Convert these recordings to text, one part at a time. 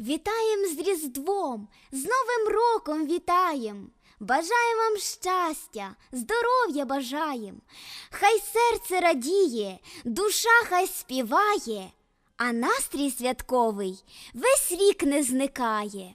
Вітаєм з Різдвом, з Новим роком вітаєм. Бажаєм вам щастя, здоров'я бажаєм. Хай серце радіє, душа хай співає, а настрій святковий весь рік не зникає.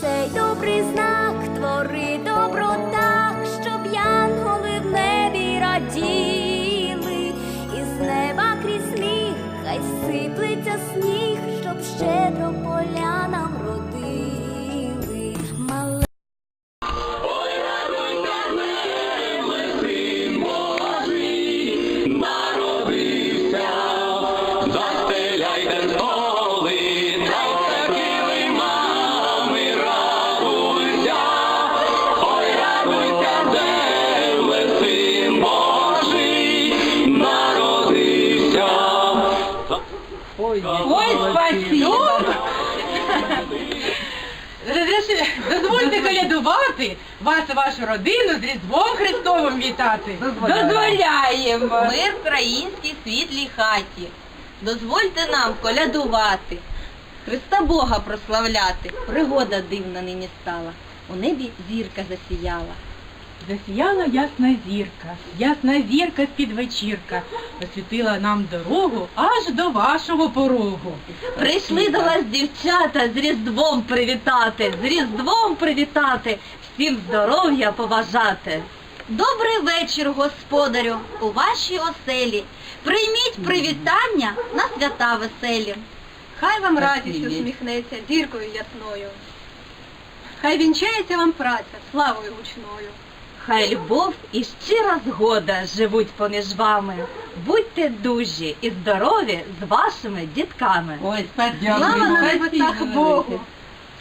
Цей добрий знак твори Ой, спасибо! Разреши- Дозвольте колядувати вас і вашу родину з Різдвом Христовим вітати. Дозволяємо. Ми в країнській світлій хаті. Дозвольте нам колядувати, Христа Бога прославляти. Пригода дивна нині стала. У небі зірка засіяла. Засіяла ясна зірка, ясна зірка з-під вечірка, освітила нам дорогу аж до вашого порогу. Прийшли до вас дівчата з Різдвом привітати, з Різдвом привітати, всім здоров'я побажати. Добрий вечір, господарю, у вашій оселі. Прийміть привітання на свята веселі. Хай вам радість усміхнеться зіркою ясною. Хай вінчається вам праця славою гучною. Хай любов і щира згода живуть поміж вами. Будьте дужі і здорові з вашими дітками. Ой, Слава на небесах Богу!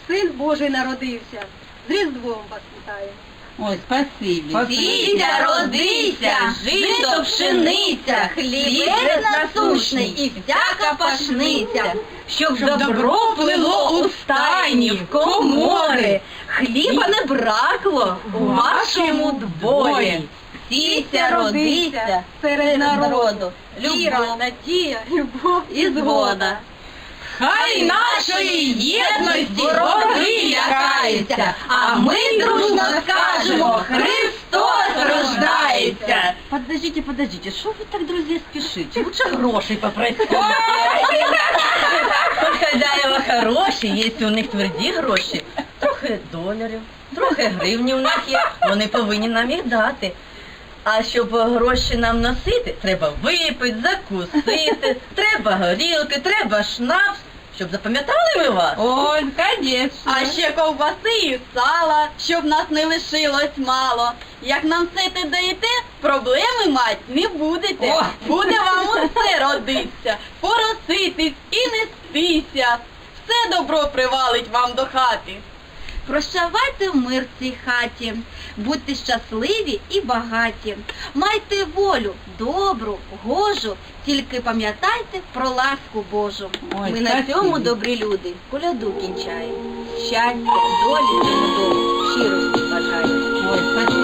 Син Божий народився. З Різдвом вас вітаю. Ой, спасибі. Сійся, родися, жито пшениця, хліб насущний і всяка пашниця, щоб добро плило у стайні, в комори, хліба не бракло у вашому дворі. Сійся, родися серед народу, Віра, любов надія, любов і згода. Хай нашої єдності вороги лякаються, а ми дружно скажемо Христос рождається. Подождите, подождите, що ви так, друзі, спішите? Лучше грошей попросити. Хазяїва хороші, є у них тверді гроші, трохи доларів, трохи гривні у них є, вони повинні нам їх дати. А щоб гроші нам носити, треба випити, закусити, треба горілки, треба шнапс, щоб запам'ятали ми вас. Ой, конечно. А ще ковбаси і сала, щоб нас не лишилось мало. Як нам все те даєте, проблеми мать не будете. О! Буде вам усе родиться, пороситись і нестися. Все добро привалить вам до хати. Прощавайте мир в цій хаті, будьте щасливі і багаті. Майте волю, добру, гожу, тільки пам'ятайте про ласку Божу. Ой, Ми на цьому, добрі люди, коляду кінчаємо. Щастя, долі, чудові, щирості бажаю.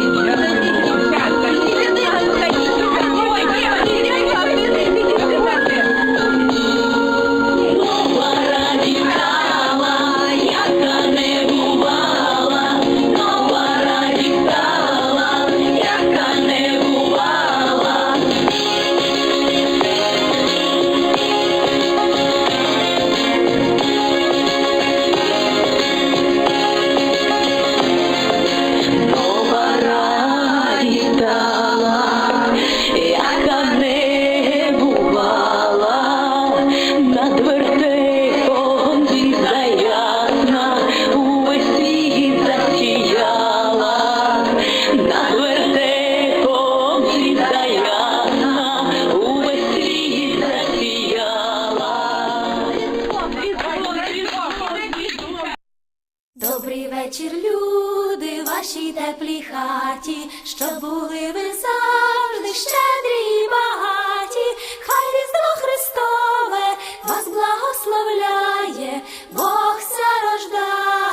вечір, люди, вашій теплій хаті, щоб були ви завжди щедрі і багаті, хай різдво Христове вас благословляє, Бог зарождає,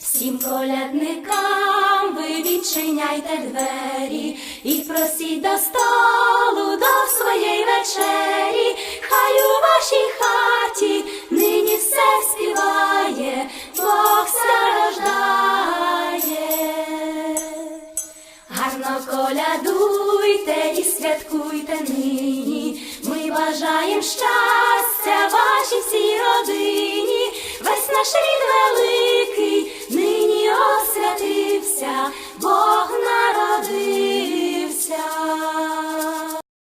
всім колядникам ви відчиняйте двері і просіть до столу до своєї вечері, хай у вашій хаті. Нині все співає. Бажаєм щастя вашій всій родині. Весь наш рід великий